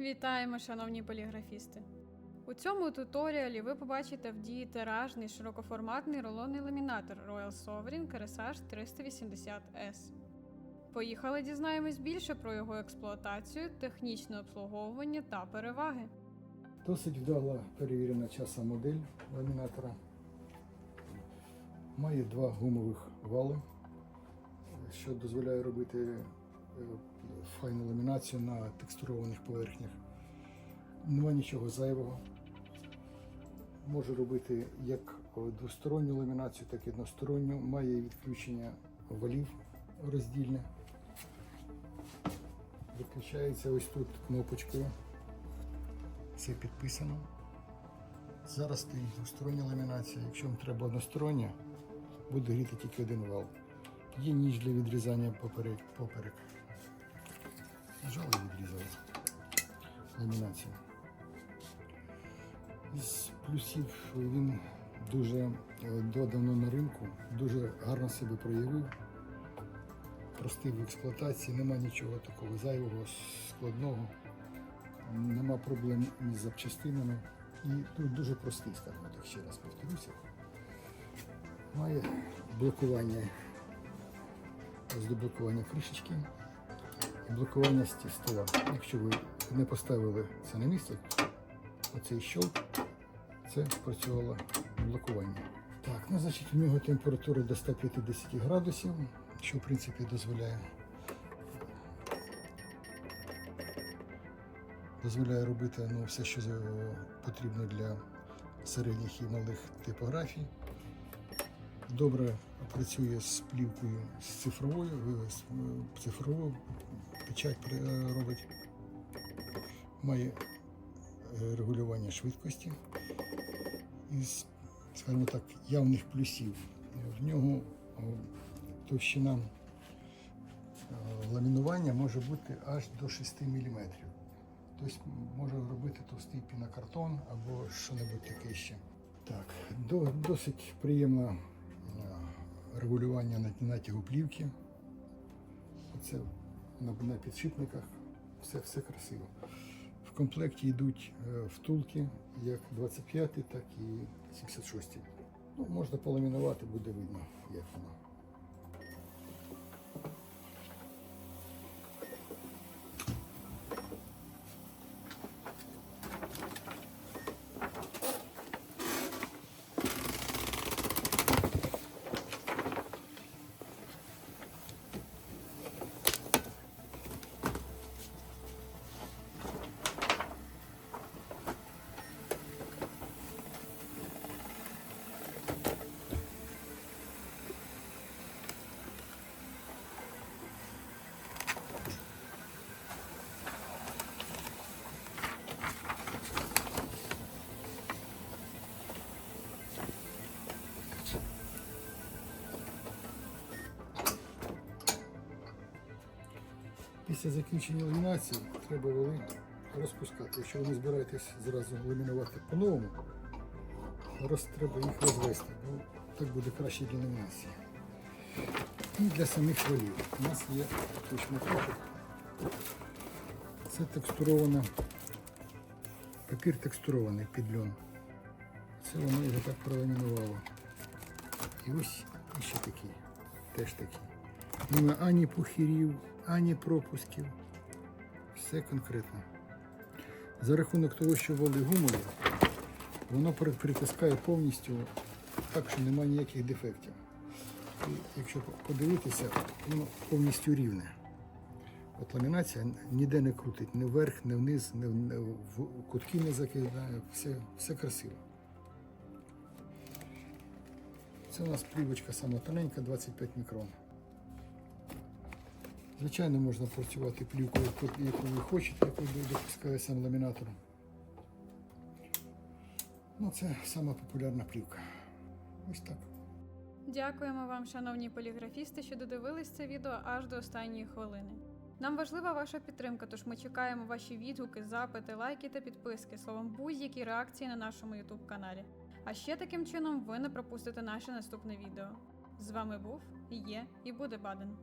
Вітаємо, шановні поліграфісти! У цьому туторіалі ви побачите в дії тиражний широкоформатний рулонний ламінатор Royal Sovereign Keresage 380S. Поїхали дізнаємось більше про його експлуатацію, технічне обслуговування та переваги. Досить вдала перевірена часом модель ламінатора. Має два гумових вали, що дозволяє робити файну ламінацію на текстурованих поверхнях. Нема нічого зайвого. Може робити як двосторонню ламінацію, так і односторонню. Має відключення валів роздільне. Виключається ось тут кнопочкою. Це підписано. Зараз стоїть двостороння ламінація. Якщо вам треба одностороння, буде гріти тільки один вал. Є ніж для відрізання поперек. поперек. Нажали і відрізали ламінацію. Із плюсів він дуже е, додано на ринку, дуже гарно себе проявив. Простий в експлуатації, нема нічого такого зайвого, складного нема проблем із запчастинами. І тут дуже простий, скажімо так, ще раз повторюся. Має блокування, ось до блокування кришечки блокування стола. Якщо ви не поставили це на місце, оцей щелк, це спрацювало блокування. Так, ну значить у нього температура до 150 градусів, що в принципі дозволяє дозволяє робити ну, все, що потрібно для середніх і малих типографій. Добре працює з плівкою з цифровою, е, з, е, цифрову печать е, робить. Має е, регулювання швидкості. Із, скажімо так, явних плюсів. В нього товщина е, ламінування може бути аж до 6 мм. Тобто може робити товстий пінокартон або що-небудь таке ще. Так, до, досить приємне регулювання натягу плівки. Оце на, підшипниках. Все, все красиво. В комплекті йдуть е, втулки як 25, так і 76. Ну, можна поламінувати, буде видно, як воно. Після закінчення ламінації треба вали розпускати. Якщо ви не збираєтесь зразу ламінувати по-новому, роз, треба їх розвести, бо так буде краще для ламінації. І для самих валів. У нас є такий шматочок. Це текстурована, папір текстурований під льон. Це воно його так проламінувало. І ось ще такий, теж такий. Нема ані пухірів, ані пропусків. Все конкретно. За рахунок того, що воли гумові, воно притискає повністю так, що немає ніяких дефектів. І якщо подивитися, воно повністю рівне. От ламінація ніде не крутить, ні вверх, ні вниз, ні в- кутки не закидає, все, все красиво. Це у нас плівочка сама тоненька, 25 мікрон. Звичайно, можна працювати плівкою, яку- ви хочете, яку допускає сам ламінатор. Ну, це сама популярна плівка. Ось так. Дякуємо вам, шановні поліграфісти, що додивились це відео аж до останньої хвилини. Нам важлива ваша підтримка, тож ми чекаємо ваші відгуки, запити, лайки та підписки, словом, будь-які реакції на нашому YouTube каналі. А ще таким чином ви не пропустите наше наступне відео. З вами був, є і буде Баден.